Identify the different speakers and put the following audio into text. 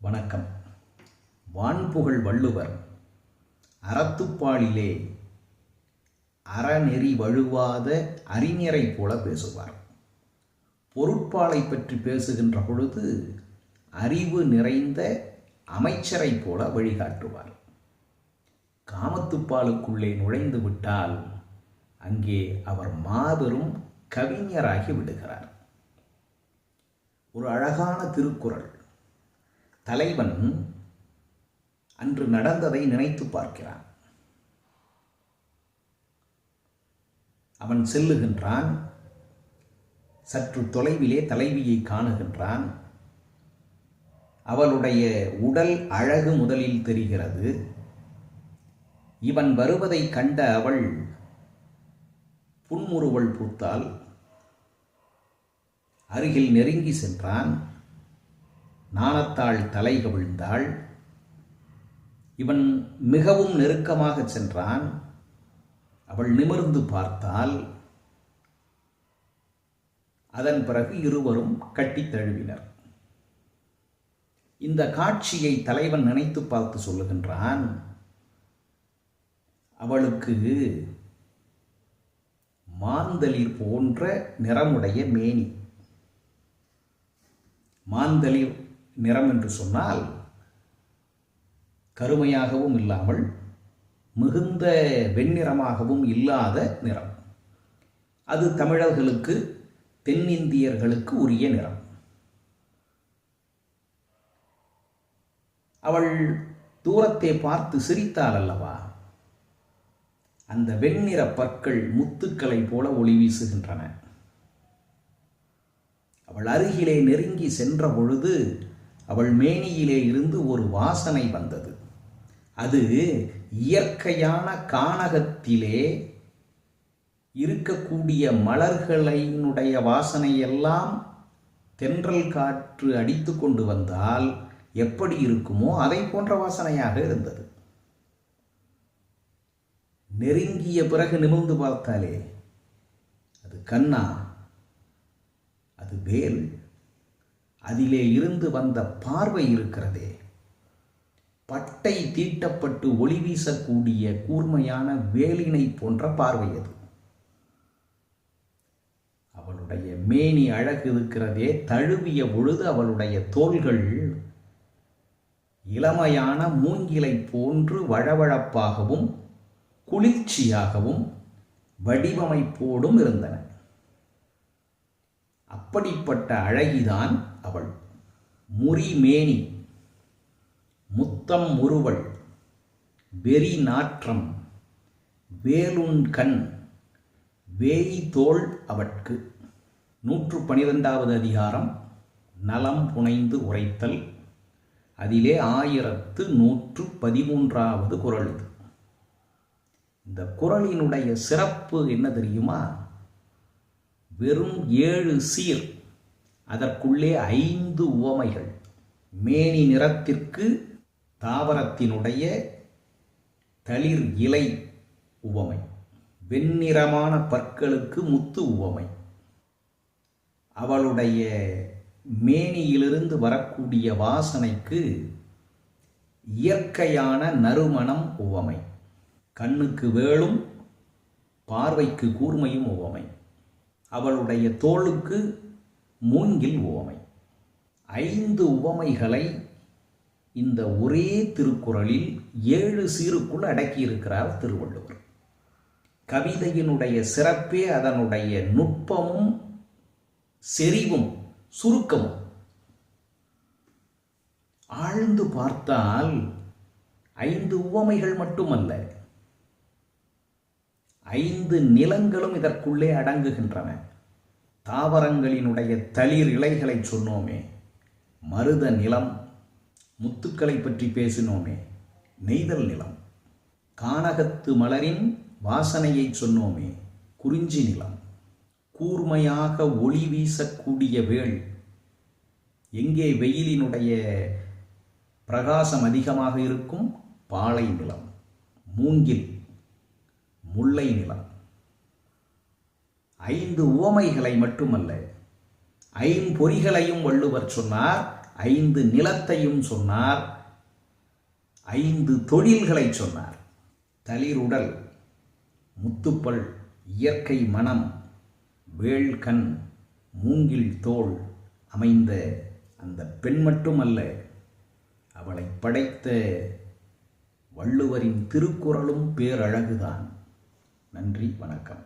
Speaker 1: வணக்கம். வான்புகழ் வள்ளுவர் அறத்துப்பாலிலே அறநெறி வழுவாத அறிஞரை போல பேசுவார். பொருட்பாலை பற்றி பேசுகின்ற பொழுது அறிவு நிறைந்த அமைச்சரை போல வழிகாட்டுவார். காமத்துப்பாலுக்குள்ளே நுழைந்து விட்டால் அங்கே அவர் மாபெரும் கவிஞராகி விடுகிறார். ஒரு அழகான திருக்குறள் தலைவன் அன்று நடந்ததை நினைத்து பார்க்கிறான். அவன் செல்லுகின்றான். சற்று தொலைவிலே தலைவியை காணுகின்றான். அவளுடைய உடல் அழகு முதலில் தெரிகிறது. இவன் வருவதை கண்ட அவள் புன்முறுவல் பூத்தால் அருகில் நெருங்கி சென்றான். நாணத்தாள் தலை கவிழ்ந்தாள். இவன் மிகவும் நெருக்கமாக சென்றான். அவள் நிமிர்ந்து பார்த்தால் அதன் பிறகு இருவரும் கட்டித் தழுவினர். இந்த காட்சியை தலைவன் நினைத்து பார்த்து சொல்லுகின்றான் அவளுக்கு மாந்தளிர் போன்ற நிறமுடைய மேனி. மாந்தளிர் நிறம் என்று சொன்னால் கருமையாகவும் இல்லாமல் மிகுந்த வெண்ணிறமாகவும் இல்லாத நிறம். அது தமிழர்களுக்கு தென்னிந்தியர்களுக்கு உரிய நிறம். அவள் தூரத்தை பார்த்து சிரித்தாள் அல்லவா? அந்த வெண்ணிற பற்கள் முத்துக்களைப் போல ஒளி வீசுகின்றன. அவள் அருகிலே நெருங்கி சென்ற பொழுது அவள் மேனியிலே இருந்து ஒரு வாசனை வந்தது. அது இயற்கையான கானகத்திலே இருக்கக்கூடிய மலர்களினுடைய வாசனையெல்லாம் தென்றல் காற்று அடித்து கொண்டு வந்தால் எப்படி இருக்குமோ அதை போன்ற வாசனையாக இருந்தது. நெருங்கிய பிறகு நிமிர்ந்து பார்த்தாலே அது கண்ணா அது வேல். அதிலே இருந்து வந்த பார்வை இருக்கிறதே. பட்டை தீட்டப்பட்டு ஒளி வீசக்கூடிய கூர்மையான வேலினை போன்ற பார்வை அது. அவளுடைய மேனி அழகு இருக்கிறதே தழுவிய பொழுது அவளுடைய தோள்கள் இளமையான மூங்கிலை போன்று வழவழப்பாகவும் குளிர்ச்சியாகவும் வடிவமைப்போடும் இருந்தன. அப்படிப்பட்ட அழகிதான் அவள். முறிமேனி முத்தம் முறுவல் வெறி நாற்றம் வேலுண் கண் வேய் தோல் அவட்கு. நூற்று பனிரெண்டாவது அதிகாரம் நலம் புனைந்து உரைத்தல். அதிலே ஆயிரத்து நூற்று பதிமூன்றாவது குரல் இது. இந்த குரலினுடைய சிறப்பு என்ன தெரியுமா? வெறும் ஏழு சீர் அதற்குள்ளே ஐந்து உவமைகள். மேனி நிறத்திற்கு தாவரத்தினுடைய தளிர் இலை உவமை. வெண்ணிறமான பற்களுக்கு முத்து உவமை. அவளுடைய மேனியிலிருந்து வரக்கூடிய வாசனைக்கு இயற்கையான நறுமணம் உவமை. கண்ணுக்கு வேளும் பார்வைக்கு கூர்மையும் உவமை. அவளுடைய தோளுக்கு மூங்கில் உவமை. ஐந்து உவமைகளை இந்த ஒரே திருக்குறளில் ஏழு சீருக்குள் அடக்கியிருக்கிறார் திருவள்ளுவர். கவிதையினுடைய சிறப்பே அதனுடைய நுட்பமும் செறிவும் சுருக்கமும். ஆழ்ந்து பார்த்தால் ஐந்து உவமைகள் மட்டுமல்ல ஐந்து நிலங்களும் இதற்குள்ளே அடங்குகின்றன. தாவரங்களினுடைய தளிர் இலைகளை சொன்னோமே மருத நிலம் முத்துக்களை பற்றி பேசினோமே நெய்தல் நிலம் கானகத்து மலரின் வாசனையை சொன்னோமே குறிஞ்சி நிலம் கூர்மையாக ஒளி வீசக்கூடிய வேள் எங்கே வெயிலினுடைய பிரகாசம் அதிகமாக இருக்கும்? பாலை நிலம் மூங்கில் முல்லை நிலம். ஐந்து ஓமைகளை மட்டுமல்ல ஐம்பொறிகளையும் வள்ளுவர் சொன்னார் ஐந்து நிலத்தையும் சொன்னார் ஐந்து தொழில்களை சொன்னார். தளிருடல் முத்துப்பல் இயற்கை மனம் வேள்கண் மூங்கில் தோல் அமைந்த அந்த பெண் மட்டுமல்ல அவளை படைத்த வள்ளுவரின் திருக்குறளும் பேரழகுதான். நன்றி வணக்கம்.